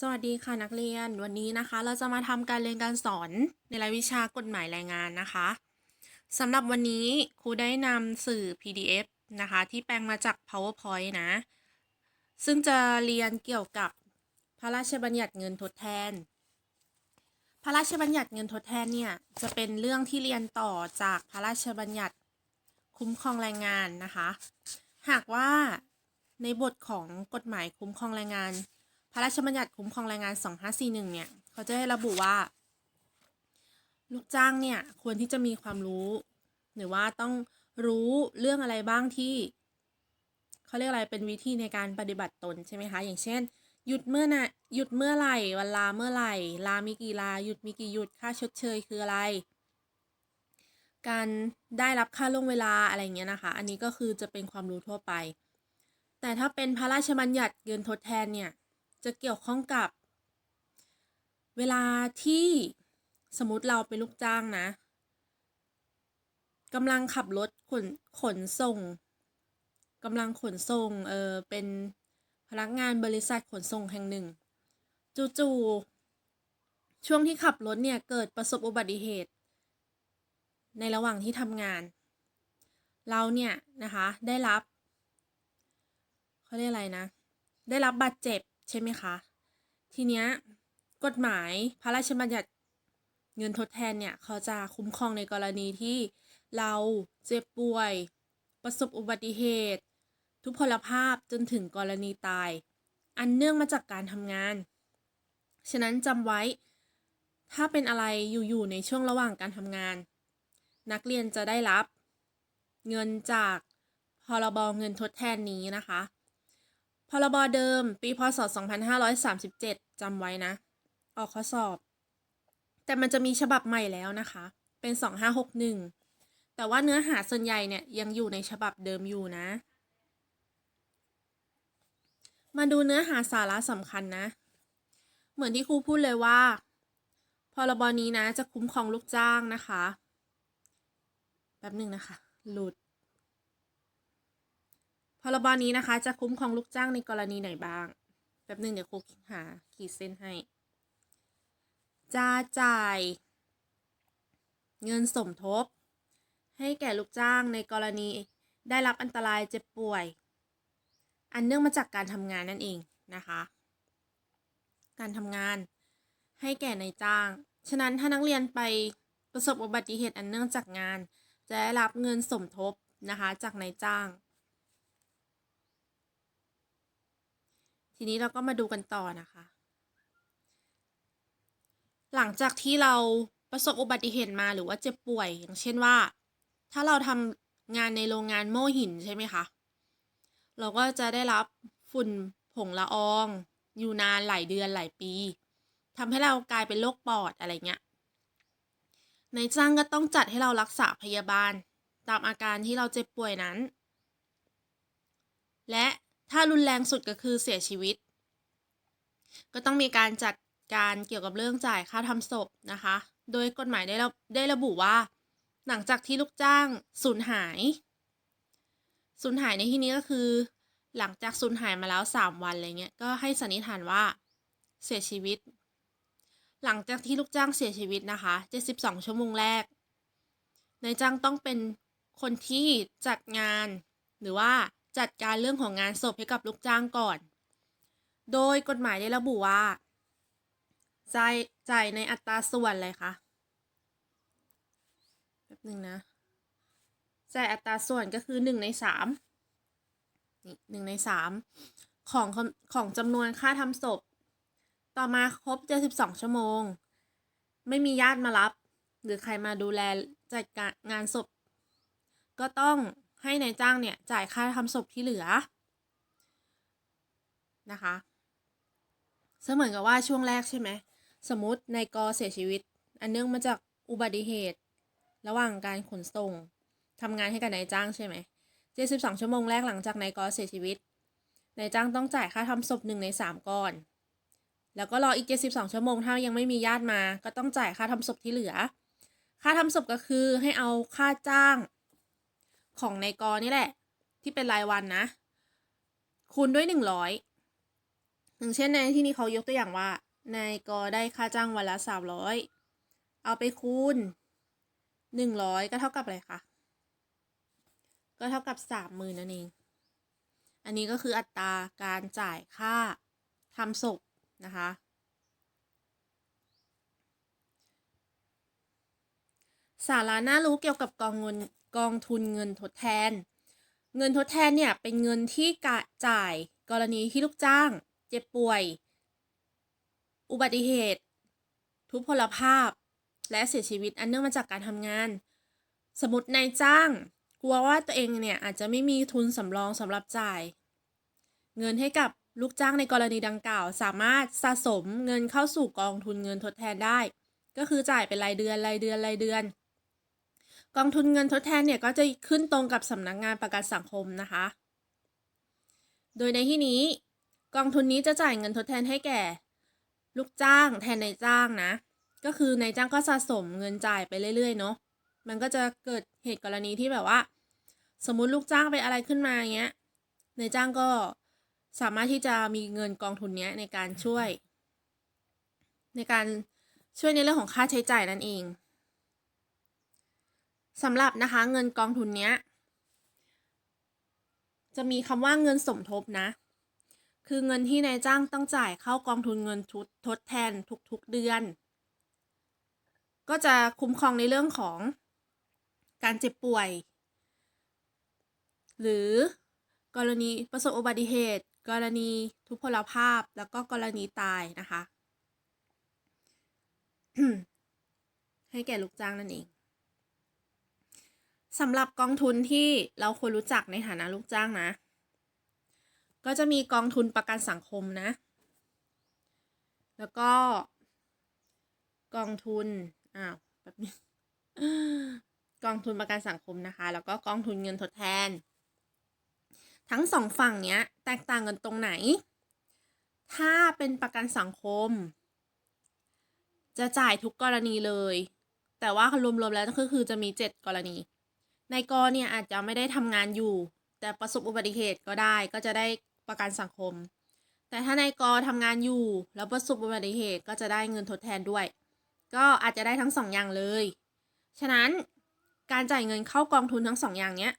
สวัสดีค่ะนักเรียนวันนี้นะคะ เราจะมาทำการเรียนการสอนในรายวิชากฎหมายแรงงานนะคะสำหรับวันนี้ครูได้นำสื่อ PDF นะคะ ที่แปลงมาจาก PowerPoint นะ ซึ่งจะเรียนเกี่ยวกับพระราชบัญญัติเงินทดแทน พระราชบัญญัติเงินทดแทนเนี่ยจะเป็นเรื่องที่เรียนต่อจากพระราชบัญญัติคุ้มครองแรงงานนะคะ หากว่าในบทของกฎหมายคุ้มครองแรงงาน ระราชบัญญัติคุ้มครองแรงงาน 2541 เนี่ย เขาจะให้ระบุว่า ลูกจ้างเนี่ยควรที่จะมีความรู้ หรือว่าต้องรู้เรื่องอะไรบ้างที่ เขาเรียกอะไรเป็นวิธีในการปฏิบัติตนใช่ไหมคะ อย่างเช่น หยุดเมื่อนะหยุดเมื่อไหร่วันลาเมื่อไหร่ ลามีกี่ลาหยุดมีกี่หยุดค่าชดเชยคืออะไร การได้รับค่าล่วงเวลาอะไรเงี้ยนะคะ อันนี้ก็คือจะเป็นความรู้ทั่วไป แต่ถ้าเป็นพระราชบัญญัติเงินทดแทนเนี่ย จะเกี่ยวข้องกับ เวลาที่สมมติเราเป็นลูกจ้างนะกำลังขับรถขนขนส่งกำลังขนส่งเออเป็นพนักงานบริษัทขนส่งแห่งหนึ่ง จู่ๆช่วงที่ขับรถเนี่ยเกิดประสบอุบัติเหตุ ในระหว่างที่ทำงาน เราเนี่ยนะคะได้รับเขาเรียกอะไรนะ ได้รับบาดเจ็บ ใช่ไหมคะ ทีเนี้ยกฎหมายพระราชบัญญัติเงินทดแทนเนี่ยเขาจะคุ้มครองในกรณีที่เราเจ็บป่วย ประสบอุบัติเหตุ ทุพพลภาพจนถึงกรณีตาย อันเนื่องมาจากการทำงาน ฉะนั้นจำไว้ ถ้าเป็นอะไรอยู่ๆในช่วงระหว่างการทำงาน นักเรียนจะได้รับ เงินจากพรบเงินทดแทนนี้นะคะ พรบเดิม ปีพศ 2537 จำไว้นะ ออกข้อสอบ แต่มันจะมีฉบับใหม่แล้วนะคะ เป็น 2561 แต่ว่าเนื้อหาส่วนใหญ่เนี่ยยังอยู่ในฉบับเดิมอยู่นะ มาดูเนื้อหาสาระสำคัญนะ เหมือนที่ครูพูดเลยว่า พรบนี้นะจะคุ้มครองลูกจ้างนะคะ แป๊บหนึ่งนะคะ หลุด พรบนี้นะคะ จะคุ้มครองลูกจ้างในกรณีไหนบ้าง แป๊บหนึ่งเดี๋ยวครูหาขีดเส้นให้ จะจ่าย เงินสมทบ ให้แก่ลูกจ้างในกรณีได้รับอันตรายเจ็บป่วย อันเนื่องมาจากการทำงานนั่นเองนะคะ การทำงานให้แก่นายจ้าง ฉะนั้นถ้านักเรียนไปประสบอุบัติเหตุอันเนื่องจากงาน จะได้รับเงินสมทบนะคะจากนายจ้าง ทีนี้เราก็มาดูกันต่อนะคะ หลังจากที่เราประสบอุบัติเหตุมาหรือว่าเจ็บป่วย อย่างเช่นว่า ถ้าเราทำงานในโรงงานโม่หินใช่ไหมคะ เราก็จะได้รับฝุ่นผงละออง อยู่นานหลายเดือนหลายปีทำให้เรากลายเป็นโรคปอดอะไรเงี้ยในจ้างก็ต้องจัดให้เรารักษาพยาบาล ตามอาการที่เราเจ็บป่วยนั้น และ ถ้ารุนแรงสุดก็คือเสียชีวิต ก็ต้องมีการจัดการเกี่ยวกับเรื่องจ่ายค่าทำศพนะคะ โดยกฎหมายได้ระได้ระบุว่า หลังจากที่ลูกจ้างสูญหาย สูญหายในที่นี้ก็คือ หลังจากสูญหายมาแล้ว 3 วันอะไรเงี้ย ก็ให้สันนิษฐานว่าเสียชีวิต หลังจากที่ลูกจ้างเสียชีวิตนะคะ 72 ชั่วโมงแรก นายจ้างต้องเป็นคนที่จัดงานหรือว่า จัดการเรื่องของงานศพให้กับลูกจ้างก่อน โดยกฎหมายได้ระบุว่าจ่ายจ่ายในอัตราส่วนอะไรคะแป๊บหนึ่งนะจ่ายอัตราส่วนก็คือหนึ่งในสามนี่หนึ่งในสามของของจำนวนค่าทำศพ ต่อมาครบเจ็ดสิบสองชั่วโมง ไม่มีญาติมารับ หรือใครมาดูแลจัดการงานศพ ก็ต้อง ให้ในายจ้างเนี่ยจ่ายค่าทำศพที่เหลือนะคะ เสมือนกับว่าช่วงแรกใช่ไหม สมมตินายกเสียชีวิต อันเนื่องมาจากอุบัติเหตุ ระหว่างการขนส่งทำงานให้กับนายจ้างใช่ไหม72ชั่วโมงแรกหลังจากนายกเสียชีวิตนายจ้างต้องจ่ายค่าทำศพหนึ่งในสามก่อน แล้วก็รออีก 72 ชั่วโมง ถ้ายังไม่มีญาติมา ก็ต้องจ่ายค่าทำศพที่เหลือ ค่าทำศพก็คือให้เอาค่าจ้าง ของนายกนี่แหละ ที่เป็นรายวันนะ คูณด้วย100อย่างเช่นในที่นี้เขายกตัวอย่างว่านายกได้ค่าจ้างวันละสามร้อยเอาไปคูณหนึ่งร้อยก็เท่ากับอะไรคะก็เท่ากับสามหมื่นนั่นเอง อันนี้ก็คืออัตราการจ่ายค่าทำศพนะคะ สาระน่ารู้เกี่ยวกับกองเงิน กองทุนเงินทดแทน เงินทดแทนเนี่ยเป็นเงินที่กะจ่ายกรณีที่ลูกจ้าง เจ็บป่วย อุบัติเหตุ ทุพพลภาพ และเสียชีวิตอันเนื่องมาจากการทำงาน สมมตินายจ้าง กลัวว่าตัวเองเนี่ยอาจจะไม่มีทุนสำรองสำหรับจ่าย เงินให้กับลูกจ้างในกรณีดังกล่าว สามารถสะสมเงินเข้าสู่กองทุนเงินทดแทนได้ ก็คือจ่ายเป็นรายเดือนรายเดือนรายเดือน กองทุนเงินทดแทนเนี่ยก็จะขึ้นตรงกับสำนักงงานประกันสังคมนะคะ โดยในที่นี้กองทุนนี้จะจ่ายเงินทดแทนให้แก่ ลูกจ้างแทนนายจ้างนะ ก็คือนายจ้างก็สะสมเงินจ่ายไปเรื่อยๆเนาะ มันก็จะเกิดเหตุกรณีที่แบบว่า สมมุติลูกจ้างไปอะไรขึ้นมาเงี้ย นายจ้างก็สามารถที่จะมีเงินกองทุนนี้ในการช่วย ในการช่วยในเรื่องของค่าใช้จ่ายนั่นเอง สำหรับนะคะเงินกองทุนเนี้ย จะมีคำว่าเงินสมทบนะ คือเงินที่นายจ้างต้องจ่ายเข้ากองทุนเงินทุดทดแทนทุกๆเดือน ก็จะคุ้มครองในเรื่องของการเจ็บป่วย หรือกรณีประสบอุบัติเหตุ กรณีทุพพลภาพแล้วก็กรณีตายนะคะ ให้แก่ลูกจ้างนั่นเอง สำหรับกองทุนที่เราควรรู้จักในฐานะลูกจ้างนะ ก็จะมีกองทุนประกันสังคมนะ แล้วก็ กองทุนอ้าวแบบนี้กองทุนประกันสังคมนะคะ แล้วก็กองทุนเงินทดแทน ทั้งสองฝั่งเนี้ย แตกต่างกันตรงไหน ถ้าเป็นประกันสังคม จะจ่ายทุกกรณีเลย แต่ว่ารวมๆแล้วก็คือจะมีเจ็ดกรณี นายกเนี่ยอาจจะไม่ได้ทำงานอยู่ แต่ประสบอุบัติเหตุก็ได้ก็จะได้ประกันสังคม แต่ถ้านายกทำงานอยู่ แล้วประสบอุบัติเหตุก็จะได้เงินทดแทนด้วย ก็อาจจะได้ทั้งสองอย่างเลย ฉะนั้นการจ่ายเงินเข้ากองทุนทั้งสองอย่างเนี้ย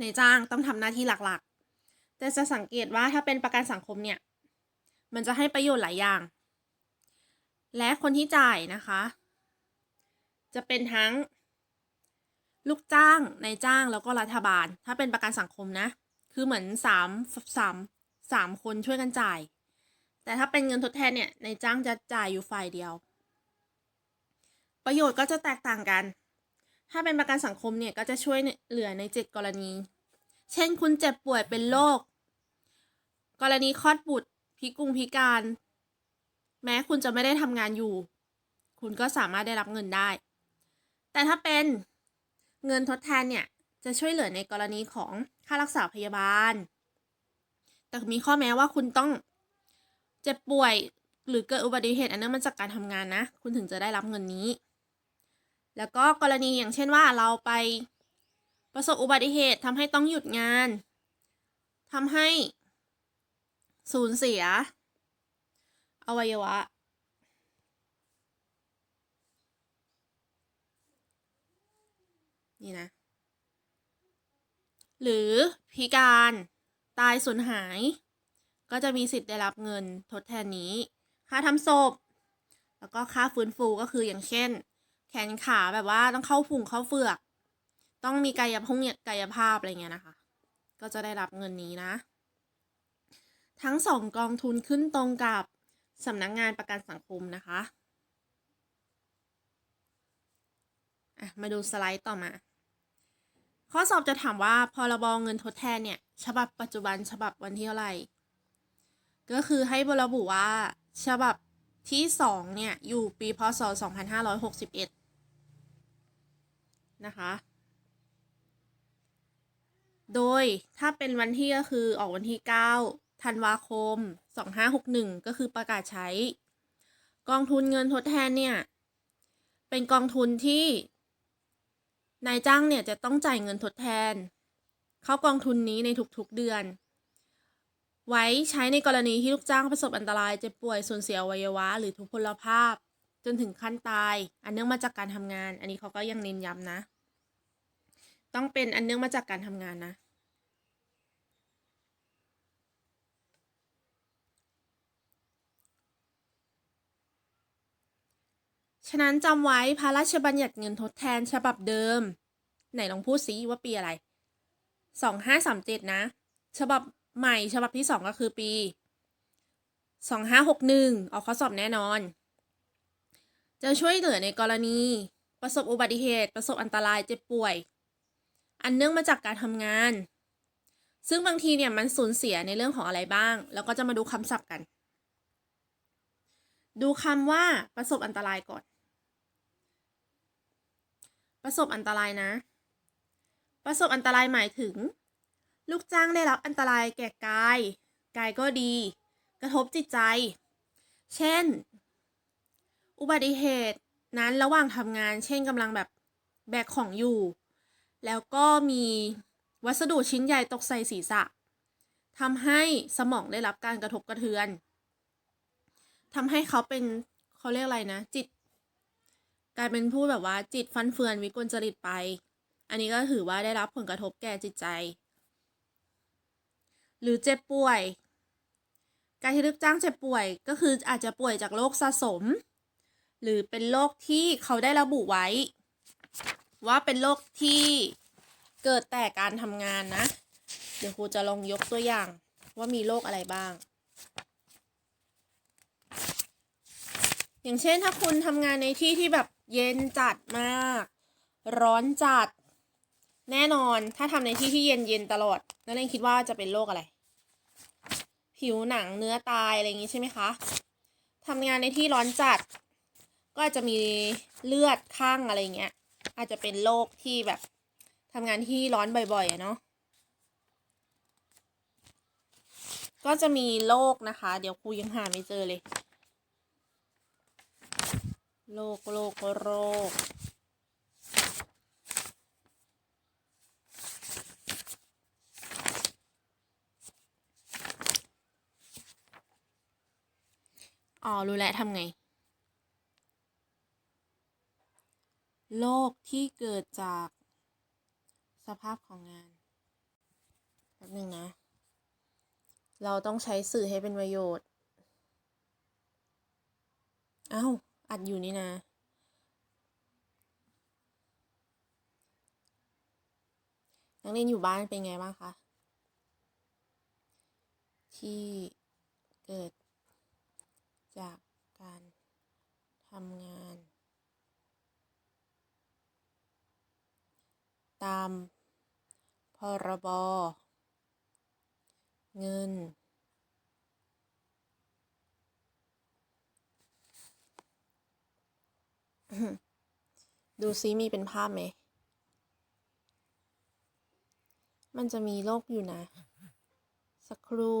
นายจ้างต้องทำหน้าที่หลักๆ แต่จะสังเกตว่าถ้าเป็นประกันสังคมเนี่ย มันจะให้ประโยชน์หลายอย่าง และคนที่จ่ายนะคะ จะเป็นทั้ง ลูกจ้างนายจ้างแล้วก็รัฐบาล ถ้าเป็นประกันสังคมนะ คือเหมือนสามสามสามคนช่วยกันจ่าย แต่ถ้าเป็นเงินทดแทนเนี่ยนายจ้างจะจ่ายอยู่ฝ่ายเดียว ประโยชน์ก็จะแตกต่างกัน ถ้าเป็นประกันสังคมเนี่ยก็จะช่วยเหลือในเจ็ดกรณี เช่นคุณเจ็บป่วยเป็นโรคกรณีคลอดบุตรพิกุงพิการ แม้คุณจะไม่ได้ทำงานอยู่ คุณก็สามารถได้รับเงินได้ แต่ถ้าเป็น เงินทดแทนเนี่ยจะช่วยเหลือในกรณีของค่ารักษาพยาบาล แต่มีข้อแม้ว่าคุณต้องเจ็บป่วยหรือเกิดอุบัติเหตุอันนั้นมันจากการทำงานนะ คุณถึงจะได้รับเงินนี้ แล้วก็กรณีอย่างเช่นว่าเราไปประสบอุบัติเหตุทำให้ต้องหยุดงานทำให้สูญเสีย อวัยวะ นี่นะ หรือพิการตายสูญหาย ก็จะมีสิทธิ์ได้รับเงินทดแทนนี้ ค่าทำศพ แล้วก็ค่าฟื้นฟูก็คืออย่างเช่น แขนขาแบบว่าต้องเข้าฝุ่งเข้าเฟือก ต้องมีกายภาพเนี่ยกายภาพอะไรเงี้ยนะคะ ก็จะได้รับเงินนี้นะ ทั้งสองกองทุนขึ้นตรงกับสำนักงงานประกันสังคมนะคะ อะ มาดูสไลด์ต่อมา ข้อสอบจะถามว่าพรบเงินทดแทนเนี่ย ฉบับปัจจุบันฉบับวันที่เท่าไหร่ ก็คือให้ระบุว่า ฉบับที่สองเนี่ย อยู่ปีพศ 2561 นะคะ โดยถ้าเป็นวันที่ก็คือออกวันที่ 9 ธันวาคม 2561 ก็คือประกาศใช้ กองทุนเงินทดแทนเนี่ย เป็นกองทุนที่ นายจ้างเนี่ยจะต้องจ่ายเงินทดแทน เข้ากองทุนนี้ในทุกๆเดือน ไว้ใช้ในกรณีที่ลูกจ้างประสบอันตรายเจ็บป่วยสูญเสียอวัยวะ หรือทุพพลภาพ จนถึงขั้นตาย อันเนื่องมาจากการทำงาน อันนี้เขาก็ยังเน้นย้ำนะ ต้องเป็นอันเนื่องมาจากการทำงานนะ ฉะนั้นจำไว้พระราชบัญญัติเงินทดแทนฉบับเดิม ไหนลองพูดสิว่าปีอะไรสองห้าสามเจ็ดนะ ฉบับใหม่ฉบับที่สองก็คือปีสองห้าหกหนึ่งออกข้อสอบแน่นอน จะช่วยเหลือในกรณี ประสบอุบัติเหตุ ประสบอันตรายเจ็บป่วย อันเนื่องมาจากการทำงาน ซึ่งบางทีเนี่ยมันสูญเสียในเรื่องของอะไรบ้าง แล้วก็จะมาดูคำศัพท์กัน ดูคำว่าประสบอันตรายก่อน ประสบอันตรายนะ ประสบอันตรายหมายถึง ลูกจ้างได้รับอันตรายแก่กาย กายก็ดี กระทบจิตใจ เช่น อุบัติเหตุนั้นระหว่างทำงาน เช่นกำลังแบบแบกของอยู่ แล้วก็มีวัสดุชิ้นใหญ่ตกใส่ศีรษะทำให้สมองได้รับการกระทบกระเทือนทำให้เขาเป็นเขาเรียกอะไรนะ จิต กลายเป็นผู้แบบว่าจิตฟันเฟือนวิกลจริตไป อันนี้ก็ถือว่าได้รับผลกระทบแก่จิตใจ หรือเจ็บป่วย การที่ลูกจ้างเจ็บป่วยก็คืออาจจะป่วยจากโรคสะสม หรือเป็นโรคที่เขาได้ระบุไว้ ว่าเป็นโรคที่เกิดแต่การทำงานนะ เดี๋ยวครูจะลองยกตัวอย่างว่ามีโรคอะไรบ้าง อย่างเช่นถ้าคุณทำงานในที่ที่แบบเย็นจัดมาก ร้อนจัด แน่นอนถ้าทำในที่ที่เย็นเย็นตลอดนักเรียนคิดว่าจะเป็นโรคอะไร ผิวหนังเนื้อตายอะไรอย่างนี้ใช่ไหมคะทำงานในที่ร้อนจัด ก็อาจจะมีเลือดข้างอะไรเงี้ย อาจจะเป็นโรคที่แบบทำงานที่ร้อนบ่อยๆเนาะก็จะมีโรคนะคะ เดี๋ยวครูยังหาไม่เจอเลย โรคโรคโรคอ๋อ รู้แล้วทำไง โรคที่เกิดจากสภาพของงานแป๊บนึงนะ เราต้องใช้สื่อให้เป็นประโยชน์อ้าว อัดอยู่นี่นะนักเรียนอยู่บ้านเป็นไงบ้างคะ ที่เกิดจากการทำงาน ตามพรบ เงิน ดูซิมีเป็นภาพไหม มันจะมีโรคอยู่นะ สักครู่